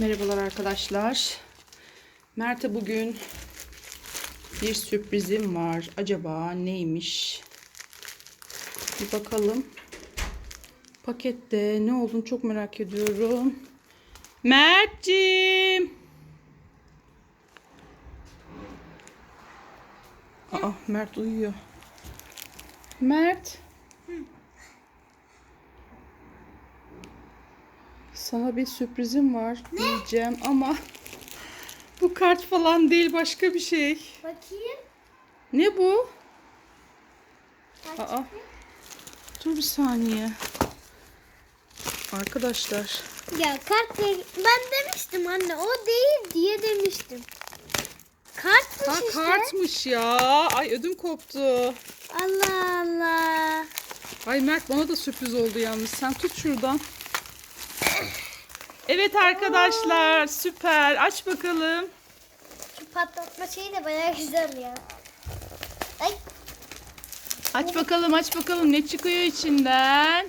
Merhabalar arkadaşlar. Mert'e bugün bir sürprizim var. Acaba neymiş? Bir bakalım. Pakette ne olduğunu çok merak ediyorum. Mert'ciğim. Aa Mert uyuyor. Mert. Sana bir sürprizim var diyeceğim ama bu kart falan değil başka bir şey. Bakayım. Ne bu? Aa. Dur bir saniye. Arkadaşlar. Ya kart değil. Ben demiştim anne o değil diye demiştim. Kartmış Ha işte. kartmış ya. Ay ödüm koptu. Allah Allah. Ay Mert bana da sürpriz oldu yalnız. Sen tut şuradan. Evet arkadaşlar süper. Aç bakalım. Şu patlatma şeyi de bayağı güzel ya. Ay Aç bakalım aç bakalım ne çıkıyor içinden.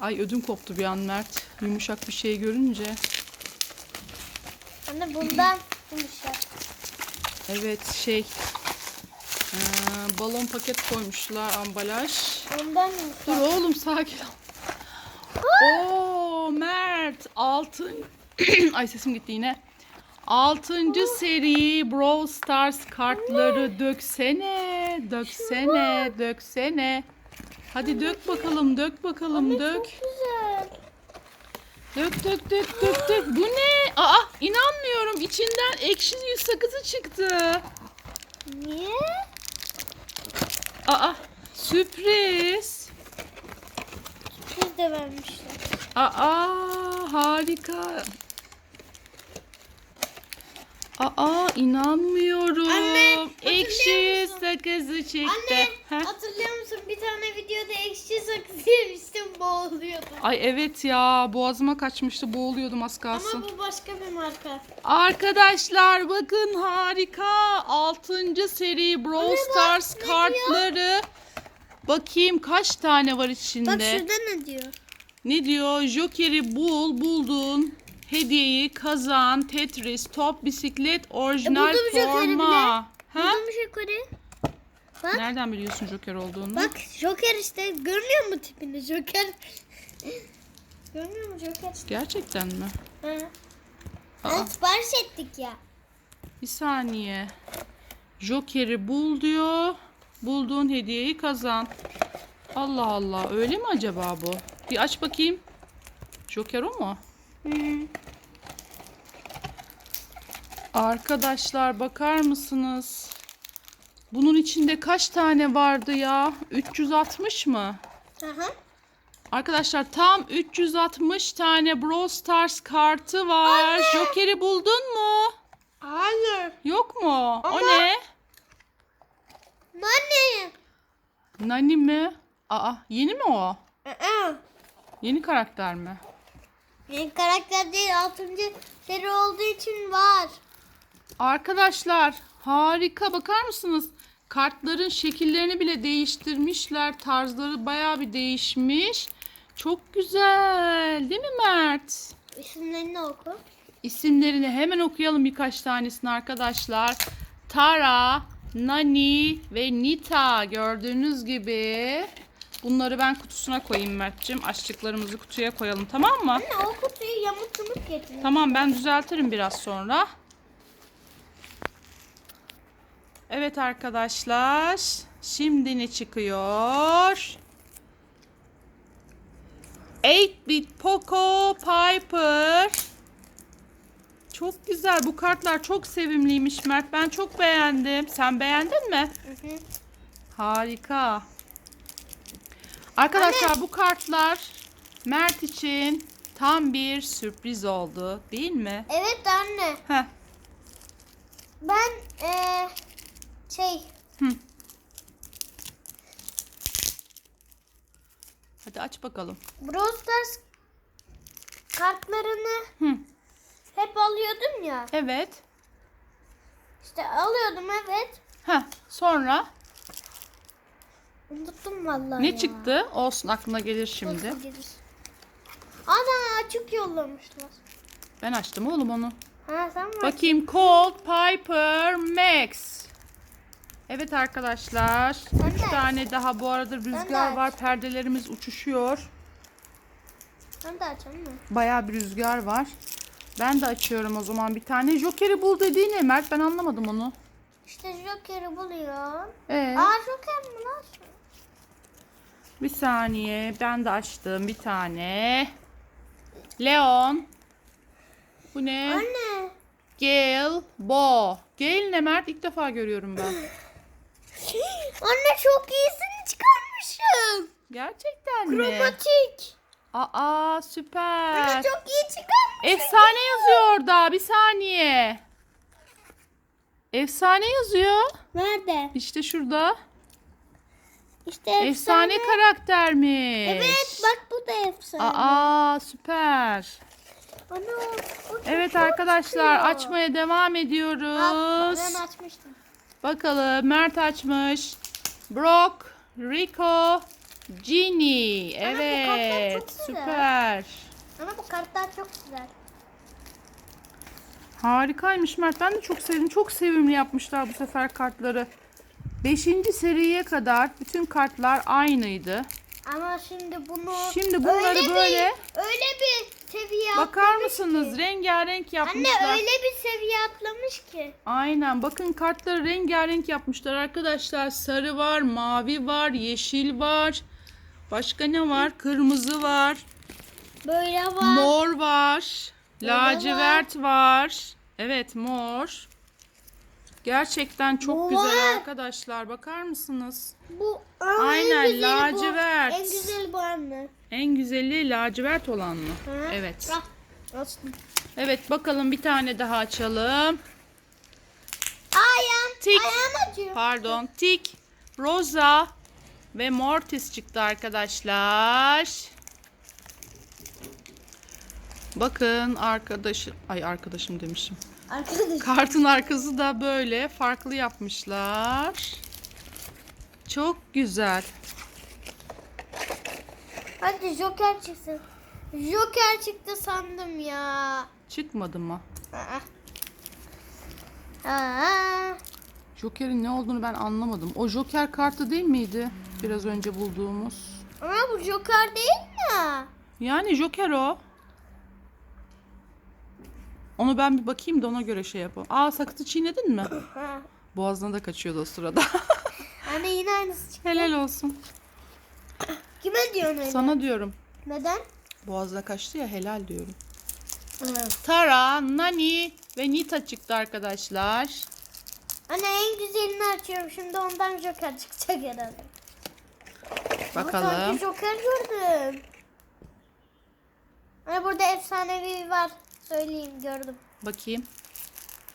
Ay ödüm koptu bir an Mert. Yumuşak bir şey görünce. anne bundan yumuşak. Evet şey. eee, balon paket koymuşlar ambalaj. Ondan yumuşak. Dur oğlum sakin ol. Oo Mert altın. Ay sesim gitti yine. Altıncı seri Brawl Stars kartları döksene. Döksene, döksene. Hadi dök bakalım, dök bakalım, dök. Çok güzel. Dök dök dök dök dök. Bu ne? Aa inanmıyorum. İçinden ekşi yüz sakızı çıktı. Niye? Aa sürpriz. Siz de vermişler. Aa harika. Aa inanmıyorum. Anne, ekşi musun? sakızı çıktı. Anne Heh. hatırlıyor musun bir tane videoda ekşi sakız yemiştim boğuluyordum. Ay evet ya boğazıma kaçmıştı boğuluyordum az kalsın. Ama bu başka bir marka. Arkadaşlar bakın harika. 6. seri Brawl Stars kartları. Bakayım kaç tane var içinde. Bak şurada ne diyor? Ne diyor? Joker'i bul, buldun. Hediyeyi kazan. Tetris, top, bisiklet, orijinal buldum Joker'i forma. Ha? Buldum Joker'i. Bak. Nereden biliyorsun Joker olduğunu? Bak Joker işte görmüyor mu tipini Joker? görmüyor mu Joker? Gerçekten mi? Hı. Aa, Evet, sipariş ettik ya. bir saniye. Joker'i bul diyor. Bulduğun hediyeyi kazan. Allah Allah. Öyle mi acaba bu? Bir aç bakayım. Joker o mu? Hı. Arkadaşlar bakar mısınız? Bunun içinde kaç tane vardı ya? 360 mı? Aha. Arkadaşlar tam 360 tane Brawl Stars kartı var. Joker'i buldun mu? Hayır. Yok mu? O Ama- ne? Anne. Nani mi? Aa yeni mi o? Aa. Yeni karakter mi? Benim karakter değil 6. seri olduğu için var. Arkadaşlar harika bakar mısınız? Kartların şekillerini bile değiştirmişler. Tarzları bayağı bir değişmiş. Çok güzel değil mi Mert? İsimlerini oku. İsimlerini hemen okuyalım birkaç tanesini arkadaşlar. Tara, Nani ve Nita gördüğünüz gibi. Bunları ben kutusuna koyayım Mert'cim. Açtıklarımızı kutuya koyalım tamam mı? Anne o kutuyu yamuk yumuk getirin. Tamam ben düzeltirim biraz sonra. Evet arkadaşlar. Şimdi ne çıkıyor? 8-bit Poco Piper. Çok güzel. Bu kartlar çok sevimliymiş Mert. Ben çok beğendim. Sen beğendin mi? Hı hı. Harika. Arkadaşlar bu kartlar Mert için tam bir sürpriz oldu, değil mi? Evet anne. Heh. Ben eee şey Hı. Hadi aç bakalım. Brawl Stars kartlarını Hı. hep alıyordum ya. Evet. İşte alıyordum evet. Heh. Sonra Unuttum vallahi ne ya. çıktı? Olsun aklına gelir şimdi. Nasıl gelir? Ana açık yollamışlar. Ben açtım oğlum onu. Ha sen mi? Bakayım Cold Piper Max. Evet arkadaşlar. Ben Üç de. tane daha bu arada rüzgar var. Perdelerimiz uçuşuyor. Ben de açalım mı? Bayağı bir rüzgar var. Ben de açıyorum o zaman bir tane. Joker'i bul dediği ne Mert? Ben anlamadım onu. İşte Joker'i buluyor. Ee, Aa Joker mi lan? Bir saniye. Ben de açtım bir tane. Leon. Bu ne? Anne. Gale. Bo. Gale ne Mert? İlk defa görüyorum ben. Anne çok iyisini çıkarmışım. Gerçekten mi? Kromatik. Aa süper. Anne çok iyi çıkarmışım. Efsane yazıyor orada. Bir saniye. Efsane yazıyor. Nerede? İşte şurada. İşte Efsane, efsane. karaktermiş. Evet bak bu da efsane. Aa süper. Ana, Evet arkadaşlar çıkıyor. açmaya devam ediyoruz. Ben açmıştım. Bakalım Mert açmış. Brock, Rico, Ginny. Evet güzel. süper. Ama bu kartlar çok güzel. Harikaymış Mert. Ben de çok sevdim. Çok sevimli yapmışlar bu sefer kartları. Beşinci seriye kadar bütün kartlar aynıydı. Ama şimdi bunu Şimdi bunları öyle bir- böyle- öyle bir seviye Bakar atlamış mısınız? ki. Rengarenk yapmışlar. Anne öyle bir seviye atlamış ki. Aynen. Bakın kartları rengarenk yapmışlar arkadaşlar. Sarı var, mavi var, yeşil var. Başka ne var? Kırmızı var. Böyle var. Mor var. Lacivert var. Evet mor. Gerçekten çok Bu güzel arkadaşlar. Bakar mısınız? Bu Aynen, en lacivert. Bu. En güzel bu anne. En güzeli lacivert olan mı? Hı. Evet. Açtım. Evet bakalım bir tane daha açalım. Ayağım. Tik. Ayağım acıyor. Pardon. Tik, Rosa ve Mortis çıktı arkadaşlar. Bakın arkadaşım, ay arkadaşım demişim. Arkadaş. Kartın arkası da böyle farklı yapmışlar. Çok güzel. Hadi Joker çıksın. Joker çıktı sandım ya. Çıkmadı mı? Aa. Aa. Joker'in ne olduğunu ben anlamadım. O Joker kartı değil miydi? Biraz önce bulduğumuz. Ama bu Joker değil mi? Yani Joker o. Onu ben bir bakayım da ona göre şey yapalım. Aa sakızı çiğnedin mi? Ha. Boğazına da kaçıyordu o sırada. Anne yine aynısı çıktı. Helal olsun. Kime diyorsun öyle? Sana diyorum. Neden? Boğazına kaçtı ya helal diyorum. Tara, Nani ve Nita çıktı arkadaşlar. Anne en güzelini açıyorum. Şimdi ondan Joker çıkacak herhalde. Ama Bakalım. sanki Joker gördüm. Anne burada efsanevi var. Söyleyeyim gördüm. Bakayım.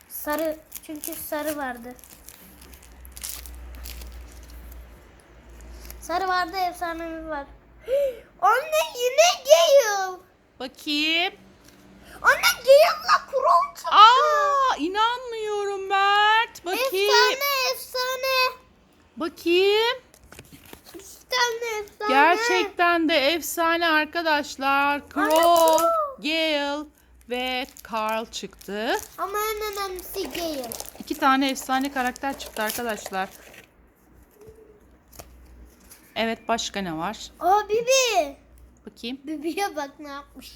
Sarı. Çünkü sarı vardı. Sarı vardı efsanevi var. Anne yine Gale. Bakayım. Anne Gale'la Kron çıktı. Aa inanmıyorum Mert. Bakayım. Efsane efsane. Bakayım. Efsane efsane. Gerçekten de efsane arkadaşlar. Crow. Gale ve Carl çıktı. Ama en önemlisi Gale. İki tane efsane karakter çıktı arkadaşlar. Evet başka ne var? Aa Bibi. Bakayım. Bibi'ye bak ne yapmış.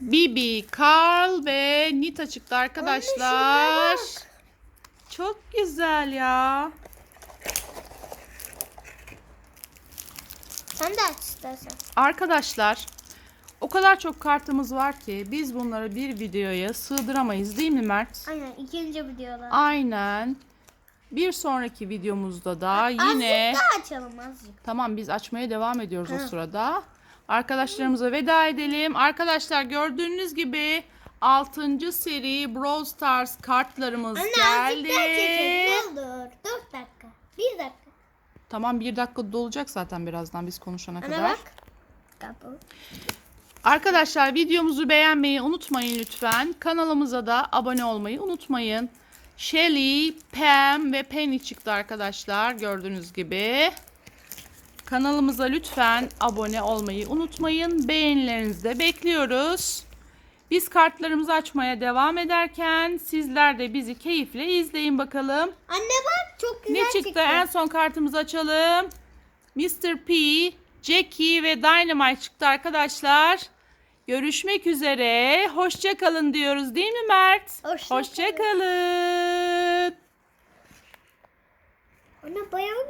Bibi, Carl ve Nita çıktı arkadaşlar. bak. Çok güzel ya. Sen de aç istersen. Arkadaşlar o kadar çok kartımız var ki biz bunları bir videoya sığdıramayız değil mi Mert? Aynen ikinci videolar. Aynen. Bir sonraki videomuzda da yine Azıcık daha açalım azıcık. tamam biz açmaya devam ediyoruz o Hı. sırada. Arkadaşlarımıza veda edelim. Arkadaşlar gördüğünüz gibi 6. seri Brawl Stars kartlarımız Anne geldi. azıcık daha çekelim. Ne olur. Dört dakika. Bir dakika. Tamam bir dakika dolacak zaten birazdan biz konuşana Ana kadar. bak. Kapı. Arkadaşlar videomuzu beğenmeyi unutmayın lütfen. Kanalımıza da abone olmayı unutmayın. Shelly, Pam ve Penny çıktı arkadaşlar gördüğünüz gibi. Kanalımıza lütfen abone olmayı unutmayın. Beğenilerinizi de bekliyoruz. Biz kartlarımızı açmaya devam ederken sizler de bizi keyifle izleyin bakalım. Anne bak çok güzel Ne çıktı? En son kartımızı açalım. Mr. P, Jackie ve Dynamite çıktı arkadaşlar. Görüşmek üzere. Hoşça kalın diyoruz değil mi Mert? Hoşça kalın. Hoşça kalın. Anne bayağı